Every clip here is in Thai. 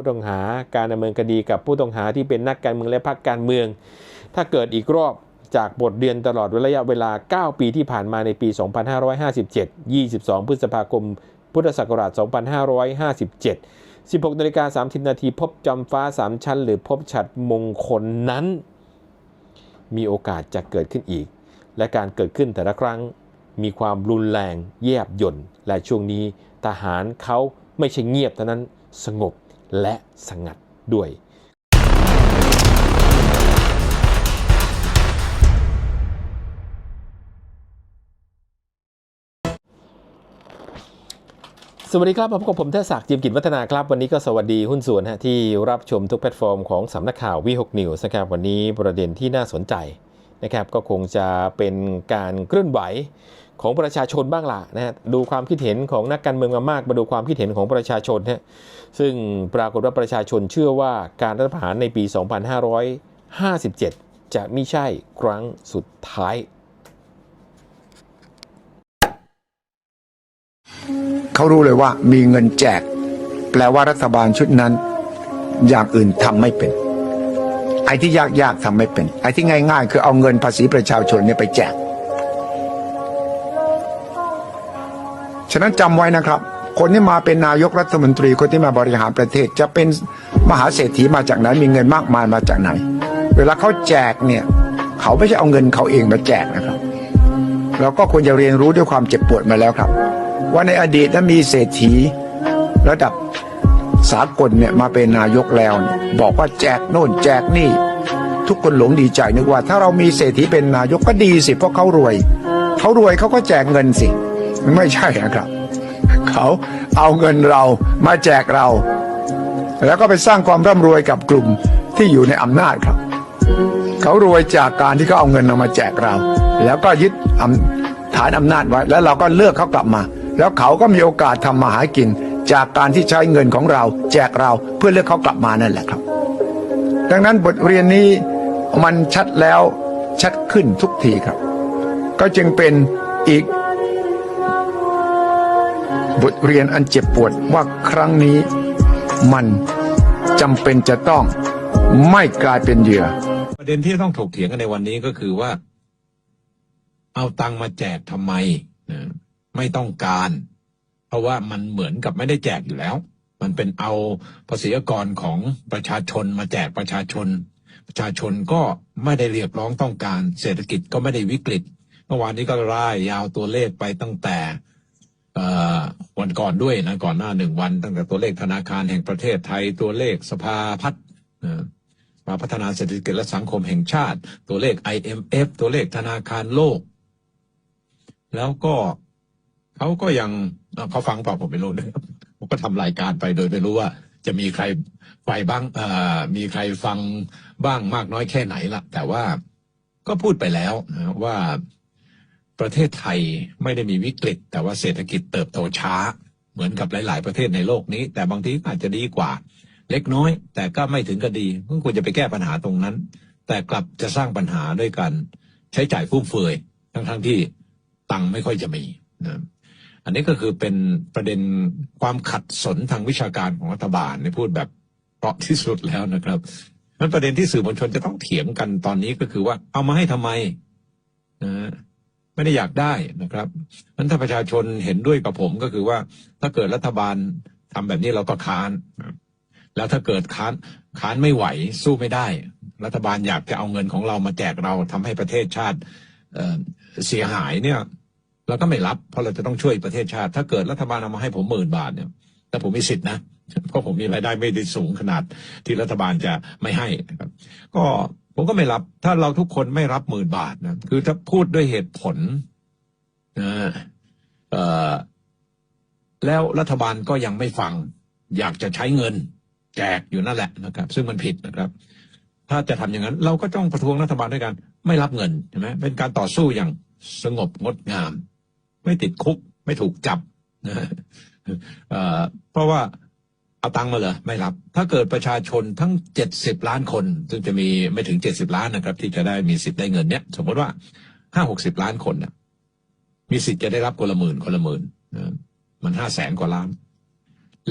ผู้ต้องหาการดำเนินคดีกับผู้ต้องหาที่เป็นนักการเมืองและพรรคการเมือง ถ้าเกิดอีกรอบจากบทเรียนตลอดระยะเวลา 9 ปีที่ผ่านมาในปี 2557 22 พฤษภาคม พุทธศักราช 2557 16นาฬิกา30 นาทีพบจอมฟ้า 3 ชั้น หรือพบฉัดมงคลนั้น มีโอกาสจะเกิดขึ้นอีก และการเกิดขึ้นแต่ละครั้ง มีความรุนแรง แยบยนต์และช่วงนี้ทหารเขาไม่ใช่เงียบเท่านั้นสงบ และสงัดด้วยสวัสดีครับพบกับผมเทศศักดิ์จิมกิจวัฒนาครับ วันนี้ก็สวัสดีหุ้นส่วนฮะที่รับชมทุกแพลตฟอร์มของสำนักข่าววีหกนิวส์นะครับวันนี้ประเด็นที่น่าสนใจนะครับก็คงจะเป็นการเคลื่อนไหว ของประชาชนบ้างล่ะนะฮะดูความคิดเห็นของนักการเมืองมามากมาดูความคิดเห็นของประชาชนฮะซึ่งปรากฏว่าประชาชนเชื่อว่าการรัฐประหารในปี 2557 จะไม่ใช่ครั้งสุดท้าย เขารู้เลยว่ามีเงินแจก แปลว่ารัฐบาลชุดนั้น อย่างอื่นทำไม่เป็นไอ้ที่ยากๆทำไม่เป็นไอ้ที่ง่าย ๆ คือเอาเงินภาษีประชาชนเนี่ยไปแจก ฉะนั้นจำไว้นะครับ คนที่มาเป็นนายกรัฐมนตรีคนที่มาบริหารประเทศ จะเป็นมหาเศรษฐีมาจากไหนมีเงินมากมายมาจากไหน เวลาเขาแจกเนี่ยเขาไม่ใช่เอาเงินเขาเองมาแจกนะครับเราก็ควรจะเรียนรู้ด้วยความเจ็บปวดมาแล้วครับ ว่าในอดีตนั้นมีเศรษฐีระดับสากลเนี่ยมาเป็นนายกแล้วเนี่ยบอกว่าแจกโน่นแจกนี่ ทุกคนหลงดีใจนึกว่า ถ้าเรามีเศรษฐีเป็นนายกก็ดีสิเพราะเขารวย เขารวยเขาก็แจกเงินสิ ไม่ใช่นะครับ เขาเอาเงินเรามาแจกเรา แล้วก็ไปสร้างความร่ำรวยกับกลุ่มที่อยู่ในอำนาจครับ เขารวยจากการที่เขาเอาเงินเรามาแจกเรา แล้วก็ยึดอำฐานอำนาจไว้ แล้วเราก็เลือกเขากลับมา แล้วเขาก็มีโอกาสทำมาหากิน จากการที่ใช้เงินของเรา แจกเราเพื่อเลือกเขากลับมานั่นแหละครับ ดังนั้นบทเรียนนี้มันชัดแล้วชัดขึ้นทุกทีครับ ก็จึงเป็นอีก บทเรียนอันเจ็บปวดว่าครั้งนี้ มันจำเป็นจะต้องไม่กลายเป็นเหยื่อ ประเด็นที่ต้องถกเถียงกันในวันนี้ก็คือว่า เอาตังมาแจกทำไมนะไม่ต้องการ เพราะว่ามันเหมือนกับไม่ได้แจกอยู่แล้ว มันเป็นเอาภาษีกรของประชาชนมาแจกประชาชน ประชาชนก็ไม่ได้เรียกร้องต้องการ เศรษฐกิจก็ไม่ได้วิกฤตเมื่อวานนี้ก็ร่ายยาวตัวเลขไปตั้งแต่ วันก่อนด้วยนะก่อนหน้าหนึ่งวัน ตั้งแต่ตัวเลขธนาคารแห่งประเทศไทยตัวเลขสภาพัฒน์นะมาพัฒนาเศรษฐกิจและสังคมแห่งชาติ ตัวเลข IMF ตัวเลขธนาคารโลก แล้วก็เขาก็ยังเขาฟังเปล่าผมไม่รู้นะครับผมก็ทำรายการไปโดยไม่รู้ว่า จะมีใครไปบ้างมีใครฟังบ้างมากน้อยแค่ไหนละแต่ว่าก็พูดไปแล้วนะว่า ประเทศไทยไม่ได้มีวิกฤต แต่ว่าเศรษฐกิจเติบโตช้า เหมือนกับหลาย ๆ ประเทศในโลกนี้ แต่บางทีอาจจะดีกว่า เล็กน้อย แต่ก็ไม่ถึงกับดีก็ควรจะไปแก้ปัญหาตรงนั้น แต่กลับจะสร้างปัญหาด้วยการใช้จ่ายฟุ่มเฟือยทั้งๆที่ตังค์ไม่ค่อยจะมีนะอันนี้ก็คือเป็นประเด็นความขัดสนทางวิชาการของรัฐบาลในพูดแบบเพราะที่สุดแล้วนะครับมันประเด็นที่สื่อมวลชนจะต้องเถียงกันตอนนี้ก็คือว่าเอามาให้ทำไมนะ ไม่ได้อยากได้นะครับนั้นถ้าประชาชนเห็นด้วยกับผมก็คือว่า ถ้าเกิดรัฐบาลทำแบบนี้เราก็ค้าน แล้วถ้าเกิดค้านค้านไม่ไหวสู้ไม่ได้ รัฐบาลอยากจะเอาเงินของเรามาแจกเราทำให้ประเทศชาติเเสียหายเนี่ยเราก็ไม่รับ เพราะเราจะต้องช่วยประเทศชาติ ถ้าเกิดรัฐบาลเอามาให้ผมหมื่นบาทเนี่ยแต่ผมมีสิทธินะเพราะผมมีรายได้ไม่ได้สูงขนาดที่รัฐบาลจะไม่ให้นะครับ ก็ ผมก็ไม่รับ ถ้าเราทุกคนไม่รับหมื่นบาทนะคือถ้าพูดด้วยเหตุผลนะเออแล้วรัฐบาลก็ยังไม่ฟัง อยากจะใช้เงิน แจกอยู่นั่นแหละนะครับ ซึ่งมันผิดนะครับ ถ้าจะทำอย่างนั้น เราก็ต้องประท้วงรัฐบาลด้วยกัน ไม่รับเงินใช่ไหมเป็นการต่อสู้อย่างสงบงดงาม ไม่ติดคุก ไม่ถูกจับนะเเพราะว่า เอาตังค์มาเหรอไม่รับ ถ้าเกิดประชาชนทั้งเจ็ดสิบล้านคน ซึ่งจะมีไม่ถึงเจ็ดสิบล้านนะครับ ที่จะได้มีสิทธิ์ได้เงินเนี้ยสมมติว่าห้าหกสิบล้านคนเนี่ยมีสิทธิ์จะได้รับคนละหมื่นคนละหมื่นนะมันห้าแสนกว่าล้าน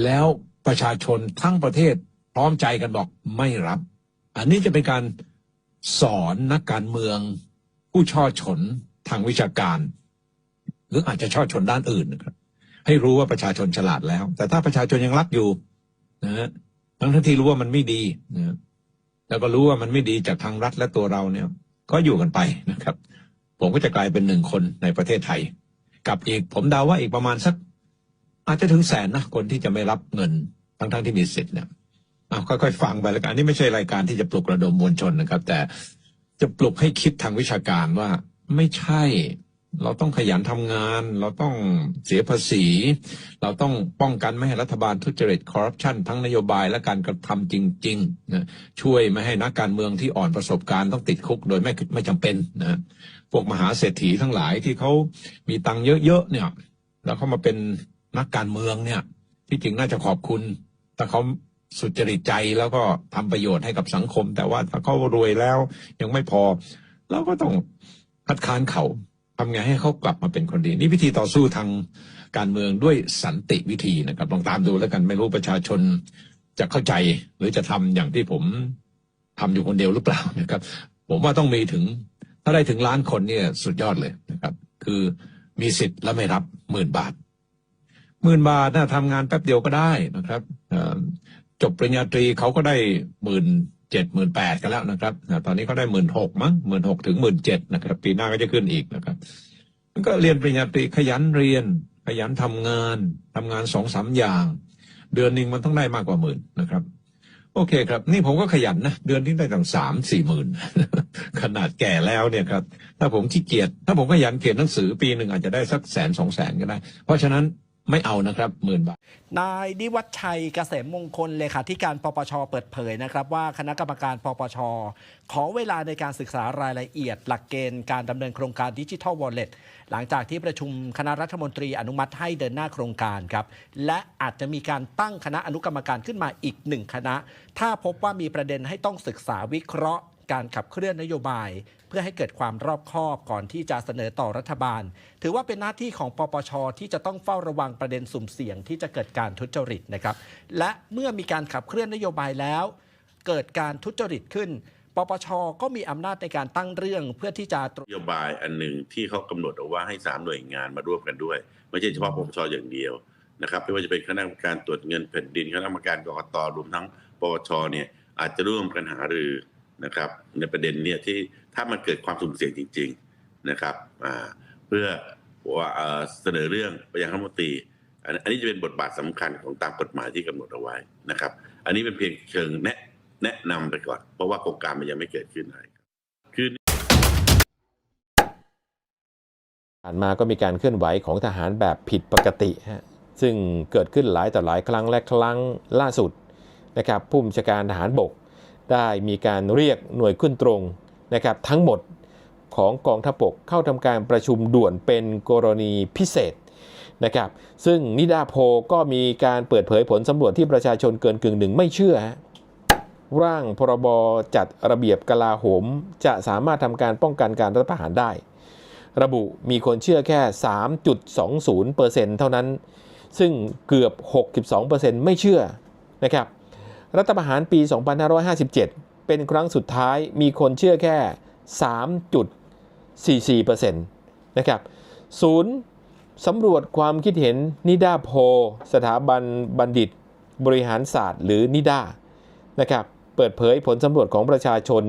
แล้วประชาชนทั้งประเทศพร้อมใจกันบอกไม่รับ อันนี้จะเป็นการสอนนักการเมือง ผู้ช่อฉนทางวิชาการ หรืออาจจะช่อฉนด้านอื่นนะครับให้รู้ว่าประชาชนฉลาดแล้ว แต่ถ้าประชาชนยังรักอยู่ นะฮะทั้งที่รู้ว่ามันไม่ดีนะแล้วก็รู้ว่ามันไม่ดีจากทางรัฐและตัวเราเนี่ย ก็อยู่กันไปนะครับ ผมก็จะกลายเป็นหนึ่งคนในประเทศไทย กับอีกผมเดาว่าอีกประมาณสัก อาจจะถึงแสนนะคนที่จะไม่รับเงินทั้งๆที่มีสิทธิ์เนี่ยเอาค่อยๆฟังไปแล้วกันอันนี้ไม่ใช่รายการที่จะปลุกระดมมวลชนนะครับ แต่จะปลุกให้คิดทางวิชาการว่าไม่ใช่ เราต้องขยันทำงาน เราต้องเสียภาษี เราต้องป้องกันไม่ให้รัฐบาลทุจริตคอร์รัปชันทั้งนโยบายและการกระทำจริงๆนะช่วยไม่ให้นักการเมืองที่อ่อนประสบการณ์ต้องติดคุกโดยไม่ไม่จำเป็นนะพวกมหาเศรษฐีทั้งหลายที่เขามีตังค์เยอะๆเนี่ย แล้วเขามาเป็นนักการเมืองเนี่ย ที่จริงน่าจะขอบคุณ แต่เขาสุจริตใจแล้วก็ทำประโยชน์ให้กับสังคม แต่ว่าถ้าเขารวยแล้วยังไม่พอเราก็ต้องคัดค้านเขา ทำไงให้เขากลับมาเป็นคนดี นี่วิธีต่อสู้ทางการเมืองด้วยสันติวิธีนะครับลองตามดูแล้วกันไม่รู้ประชาชนจะเข้าใจหรือจะทำอย่างที่ผมทำอยู่คนเดียวหรือเปล่านะครับ ผมว่าต้องมีถึง ถ้าได้ถึงล้านคนเนี่ยสุดยอดเลยนะครับ คือมีสิทธิ์และไม่รับหมื่นบาทหมื่นบาทน่าทำงานแป๊บเดียวก็ได้นะครับจบปริญญาตรีเขาก็ได้หมื่น เจ็ดหมื่นแปดกันแล้วนะครับ ตอนนี้เขาได้หมื่นหกมั้งหมื่นหกถึงหมื่นเจ็ดนะครับ ปีหน้าก็จะขึ้นอีกนะครับมันก็เรียนปริญญาตรีขยันเรียน ขยันทำงานทำงานสองสามอย่าง เดือนหนึ่งมันต้องได้มากกว่าหมื่นนะครับ โอเคครับ นี่ผมก็ขยันนะเดือนที่ได้ตั้งสามสี่หมื่นขนาดแก่แล้วเนี่ยครับ ถ้าผมขี้เกียจถ้าผมขยันเขียนหนังสือปีหนึ่งอาจจะได้สักแสนสองแสนก็ได้ เพราะฉะนั้น ไม่เอานะครับหมื่นบาท นายนิวัฒชัยเกษมมงคลเลขาธิการปปชเปิดเผยนะครับ ว่าคณะกรรมการปปช ขอเวลาในการศึกษารายละเอียด หลักเกณฑ์การดำเนินโครงการดิจิทัลวอลเล็ตหลังจากที่ประชุมคณะรัฐมนตรีอนุมัติให้เดินหน้าโครงการครับ และอาจจะมีการตั้งคณะอนุกรรมการขึ้นมาอีกหนึ่งคณะ ถ้าพบว่ามีประเด็นให้ต้องศึกษาวิเคราะห์ การขับเคลื่อนนโยบาย เพื่อให้เกิดความรอบคอบก่อนที่จะเสนอต่อรัฐบาล ถือว่าเป็นหน้าที่ของปปช ที่จะต้องเฝ้าระวังประเด็นสุ่มเสี่ยงที่จะเกิดการทุจริตนะครับ และเมื่อมีการขับเคลื่อนนโยบายแล้ว เกิดการทุจริตขึ้น ปปช ก็มีอำนาจในการตั้งเรื่องเพื่อที่จะนโยบายอันหนึ่งที่เขากำหนดเอาว่าให้สามหน่วยงานมาร่วมกันด้วย ไม่ใช่เฉพาะปปชอย่างเดียวนะครับไม่ว่าจะเป็นคณะกรรมการตรวจเงินแผ่นดินคณะกรรมการกรกตรวมทั้งปปชเนี่ยอาจจะร่วมกันหารือ นะครับในประเด็นเนี่ยที่ถ้ามันเกิดความสุ่มเสี่ยงจริง ๆนะครับเพื่อว่าเสนอเรื่องไปยังรัฐมนตรีอันนี้จะเป็นบทบาทสำคัญของตามกฎหมายที่กำหนดเอาไว้นะครับ อันนี้เป็นเพียงเชิงแนะแนะนำไปก่อน เพราะว่าโครงการมันยังไม่เกิดขึ้นอะไรคือผ่านมาก็มีการเคลื่อนไหวของทหารแบบผิดปกติฮะซึ่งเกิดขึ้นหลายต่อหลายครั้งและครั้งล่าสุดนะครับผู้บัญชาการทหารบก ได้มีการเรียกหน่วยขึ้นตรงนะครับทั้งหมดของกองทัพบกเข้าทำการประชุมด่วนเป็นกรณีพิเศษนะครับซึ่งนิดาโพก็มีการเปิดเผยผลสำรวจที่ประชาชนเกินกึ่งหนึ่งไม่เชื่อ ร่างพรบจัดระเบียบกลาโหม จะสามารถทำการป้องกันการรัฐประหารได้ ระบุมีคนเชื่อแค่ 3.20%เท่านั้น ซึ่งเกือบ 62%ไม่เชื่อนะครับ รัฐประหารปี 2557 เป็นครั้งสุดท้ายมีคนเชื่อแค่ 3.44%นะครับศูนย์สำรวจความคิดเห็นนิดาโพลสถาบันบัณฑิต บริหารศาสตร์ หรือนิดานะครับเปิดเผยผลสำรวจของประชาชน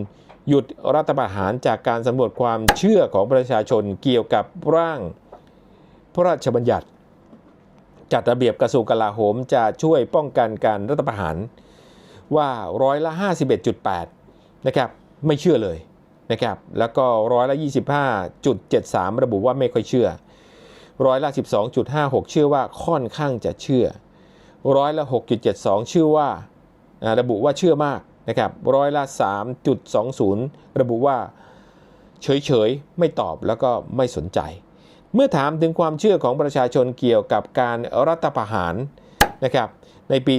หยุดรัฐประหารจากการสำรวจความเชื่อของประชาชนเกี่ยวกับร่าง พระราชบัญญัติ จัดระเบียบกระทรวงกลาโหมจะช่วยป้องกันการรัฐประหาร ว่าร้อยละ 51.8 นะครับไม่เชื่อเลยนะครับแล้วก็ร้อยละ 25.73 ระบุว่าไม่ค่อยเชื่อ ร้อยละ 12.56 เชื่อว่าค่อนข้างจะเชื่อ ร้อยละ 6.72เชื่อว่าอ่าระบุว่าเชื่อมากนะครับร้อยละ 3.20 ระบุว่าเฉยๆ ไม่ตอบแล้วก็ไม่สนใจ เมื่อถามถึงความเชื่อของประชาชนเกี่ยวกับการรัฐประหารนะครับ ในปี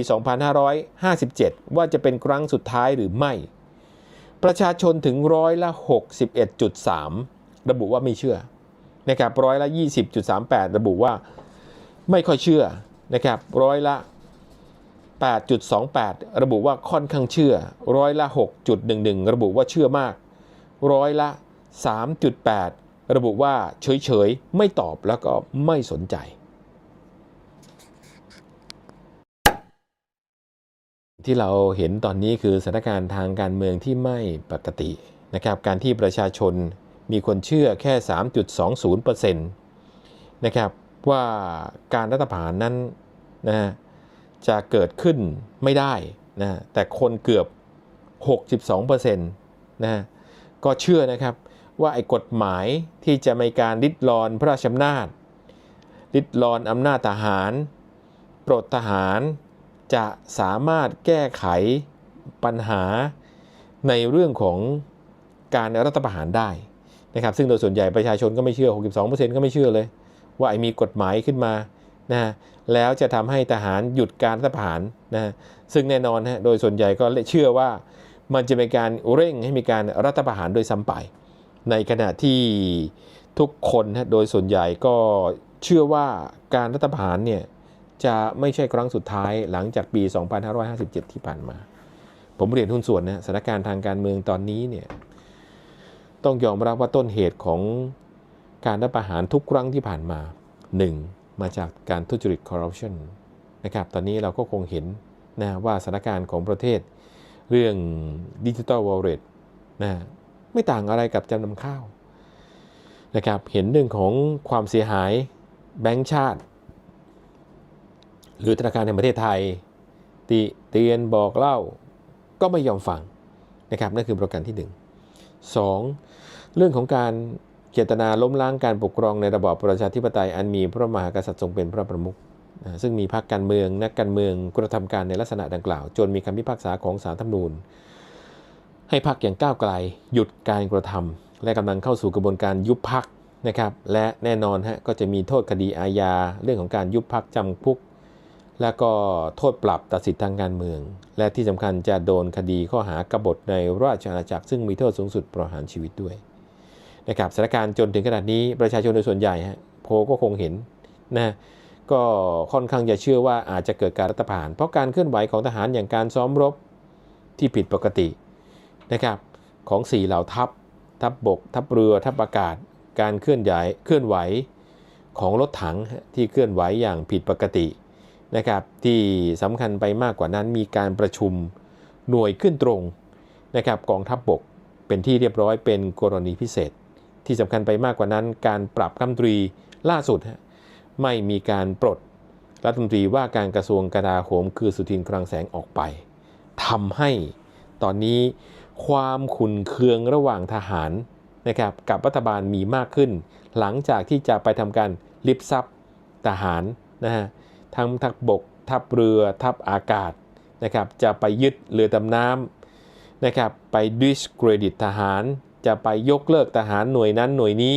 2557 ว่าจะเป็นครั้งสุดท้ายหรือไม่ ประชาชนถึงร้อยละ 61.3 ระบุว่าไม่เชื่อนะครับร้อยละ 20.38 ระบุว่าไม่ค่อยเชื่อนะครับร้อยละ 8.28 ระบุว่าค่อนข้างเชื่อ ร้อยละ 6.11 ระบุว่าเชื่อมาก ร้อยละ 3.8 ระบุว่าเฉยๆ ไม่ตอบแล้วก็ไม่สนใจ ที่เราเห็นตอนนี้คือสถานการณ์ทางการเมืองที่ไม่ปกตินะครับการที่ประชาชนมีคนเชื่อแค่ 3.20%นะครับว่าการรัฐประหารนั้นนะฮะจะเกิดขึ้นไม่ได้นะฮะแต่คนเกือบ 62%นะฮะก็เชื่อนะครับว่าไอ้กฎหมายที่จะมีการริดรอนพระราชอำนาจริดรอนอำนาจทหาร ปลดทหาร จะสามารถแก้ไขปัญหาในเรื่องของการรัฐประหารได้นะครับซึ่งโดยส่วนใหญ่ประชาชนก็ไม่เชื่อ 62%ก็ไม่เชื่อเลย ว่าไอ้มีกฎหมายขึ้นมานะฮะแล้วจะทำให้ทหารหยุดการรัฐประหารนะฮะซึ่งแน่นอนฮะโดยส่วนใหญ่ก็เชื่อว่ามันจะเป็นการเร่งให้มีการรัฐประหารโดยซ้ำไป ในขณะที่ทุกคนฮะโดยส่วนใหญ่ก็เชื่อว่าการรัฐประหารเนี่ย จะไม่ใช่ครั้งสุดท้ายหลังจากปี 2557 ที่ผ่านมา ผมเรียนหุ้นส่วนนะสถานการณ์ทางการเมืองตอนนี้เนี่ยต้องยอมรับว่าต้นเหตุของการรัฐประหารทุกครั้งที่ผ่านมา 1. มาจากการทุจริตคอร์รัปชันนะครับตอนนี้เราก็คงเห็นนะว่าสถานการณ์ของประเทศ เรื่องดิจิ t a ลวอลเล็ตนะไม่ต่างอะไรกับจำนำข้าวนะครับเห็นเรื่องของความเสียหายแบงก์ชาติ หรือธนาคารแห่งประเทศไทยติเตียนบอกเล่าก็ไม่ยอมฟังนะครับนั่นคือประการที่ 1 2. เรื่องของการเจตนาล้มล้างการปกครองในระบอบประชาธิปไตยอันมีพระมหากษัตริย์ทรงเป็นพระประมุขซึ่งมีพรรคการเมืองนักการเมืองกระทำการในลักษณะดังกล่าว จนมีคำพิพากษาของศาลธรรมนูญ ให้พรรคอย่างก้าวไกล หยุดการกระทำและกำลังเข้าสู่กระบวนการยุบพรรคนะครับและแน่นอนฮะก็จะมีโทษคดีอาญาเรื่องของการยุบพรรคจำคุก แล้วก็โทษปรับตัดสิทธิทางการเมือง และที่สำคัญจะโดนคดีข้อหากบฏในราชอาณาจักรซึ่งมีโทษสูงสุดประหารชีวิตด้วยนะครับสถานการณ์จนถึงขนาดนี้ประชาชนโดยส่วนใหญ่ฮะโพก็คงเห็นนะก็ค่อนข้างจะเชื่อว่าอาจจะเกิดการรัฐประหาร เพราะการเคลื่อนไหวของทหารอย่างการซ้อมรบที่ผิดปกตินะครับของสี่เหล่าทัพ ทัพบบก ทัพเรือ ทัพอากาศ การเคลื่อนย้ายเคลื่อนไหวของรถถังที่เคลื่อนไหวอย่างผิดปกติ นะครับที่สำคัญไปมากกว่านั้นมีการประชุมหน่วยขึ้นตรงนะครับกองทัพบบกเป็นที่เรียบร้อยเป็นกรณีพิเศษ ที่สำคัญไปมากกว่านั้น การปรับคำตรีล่าสุด ไม่มีการปลดรัฐมนตรีว่าการกระทรวงกลาโหมคือสุทินคลังแสงออกไปทำให้ตอนนี้ความขุนเคืองระหว่างทหารนะครับกับรัฐบาลมีมากขึ้น หลังจากที่จะไปทำการลิบซับทหารนะฮะ ทั้งทัพบก ทัพเรือ ทัพอากาศนะครับ จะไปยึดเรือดำน้ำนะครับ ไปดิสเครดิตทหาร จะไปยกเลิกทหารหน่วยนั้นหน่วยนี้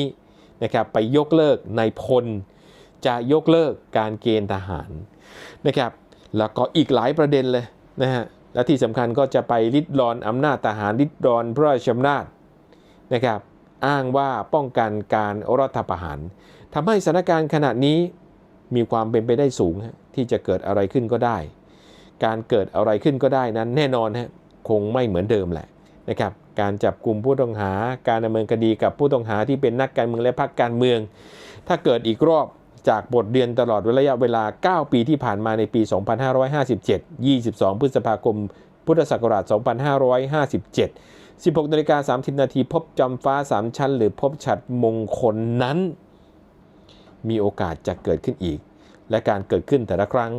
นะครับ ไปยกเลิกนายพล จะยกเลิกการเกณฑ์ทหารนะครับ แล้วก็อีกหลายประเด็นเลยนะฮะ และที่สำคัญก็จะไปริดรอนอำนาจทหารริดรอนพระราชอำนาจนะครับ อ้างว่าป้องกันการรัฐประหารทำให้สถานการณ์ขณะนี้ มีความเป็นไปได้สูงฮะที่จะเกิดอะไรขึ้นก็ได้ การเกิดอะไรขึ้นก็ได้นั้นแน่นอนฮะคงไม่เหมือนเดิมแหละนะครับการจับกลุ่มผู้ต้องหาการดำเนินคดีกับผู้ต้องหาที่เป็นนักการเมืองและพรรคการเมือง ถ้าเกิดอีกรอบจากบทเรียนตลอดระยะเวลา 9 ปีที่ผ่านมาในปี 2557 22 พฤษภาคม พุทธศักราช 2557 16นาฬิกา30 นาทีพบจอมฟ้า 3 ชั้น หรือพบฉัดมงคลนั้น มีโอกาสจะเกิดขึ้นอีก และการเกิดขึ้นแต่ละครั้ง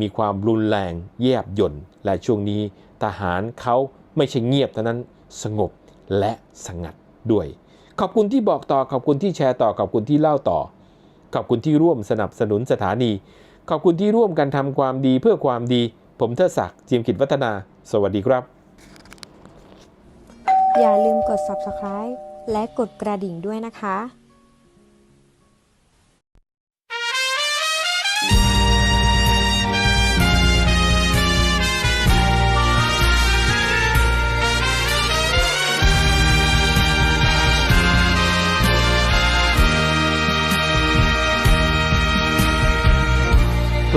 มีความรุนแรงแยบยนต์และช่วงนี้ทหารเขาไม่ใช่เงียบเท่านั้นสงบและสงัดด้วย ขอบคุณที่บอกต่อขอบคุณที่แชร์ต่อขอบคุณที่เล่าต่อ ขอบคุณที่ร่วมสนับสนุนสถานี ขอบคุณที่ร่วมกันทำความดีเพื่อความดี ผมเทิดศักดิ์จิมกิจวัฒนา สวัสดีครับอย่าลืมกด subscribe และกดกระดิ่งด้วยนะคะ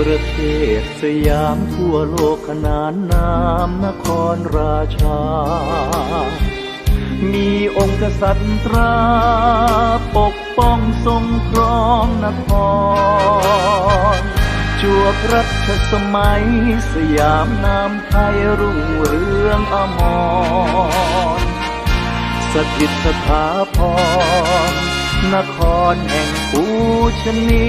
ประเทศสยามทั่วโลกขนานนามนครราชา มีองค์กษัตริย์ตรา ปกป้องทรงครองนครจวบรัชสมัย สยามนามไทยรุ่งเรืองอมร สถิตสถาพรนครแห่งปูชนี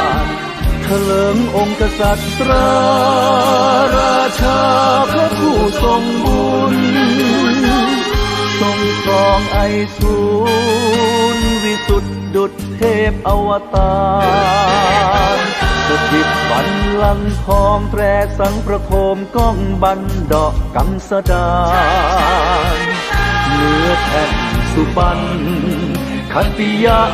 ลิงองค์กษัตริย์ราชาพระผู้ทรงบุญ ทรงครองไอสูรวิสุทธิดุจเทพอวตารสถิตบันลังทองแตรสังประโคมก้องบันดอกกังสดานเนื้อแผ่นสุบันขันติยัก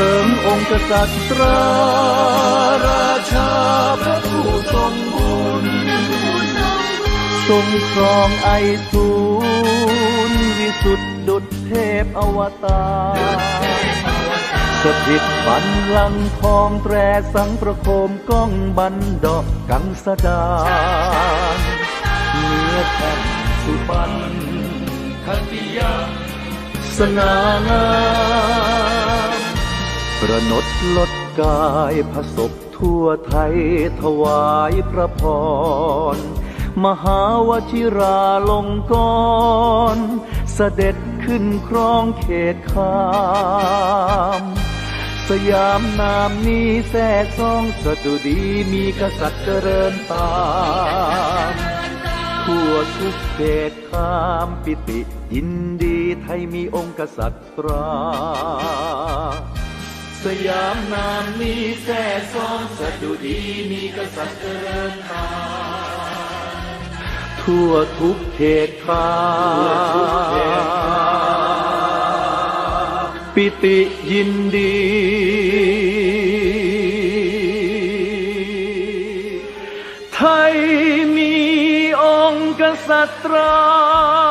ลิงองค์กษัตริย์ราราชาพระผู้ทรงบุญทรงครองไอสูรวิสุทธิดุจเทพอวตารสถิตบันลังทองแตรสังประโคมก้องบันดอกกังสดาเนื้อแผ่นสุบันคันติยาสง่างาม ประนดลดกายพระศพทั่วไทยถวายพระพร มหาวชิราลงกรณ์เสด็จขึ้นครองเขตคามสยามนามนี้แท้ซองสดุดีมีกษัตริย์เจริญตามทั่วทุกเขตคามปิติยินดีไทยมีองค์กษัตริย์ตรา สยามนามนี้แท้ซ้องสะดุดีมีกษัตริย์เจริญตาทั่วทุกเขตคาปิติยินดี ไทยมีองค์กษัตรา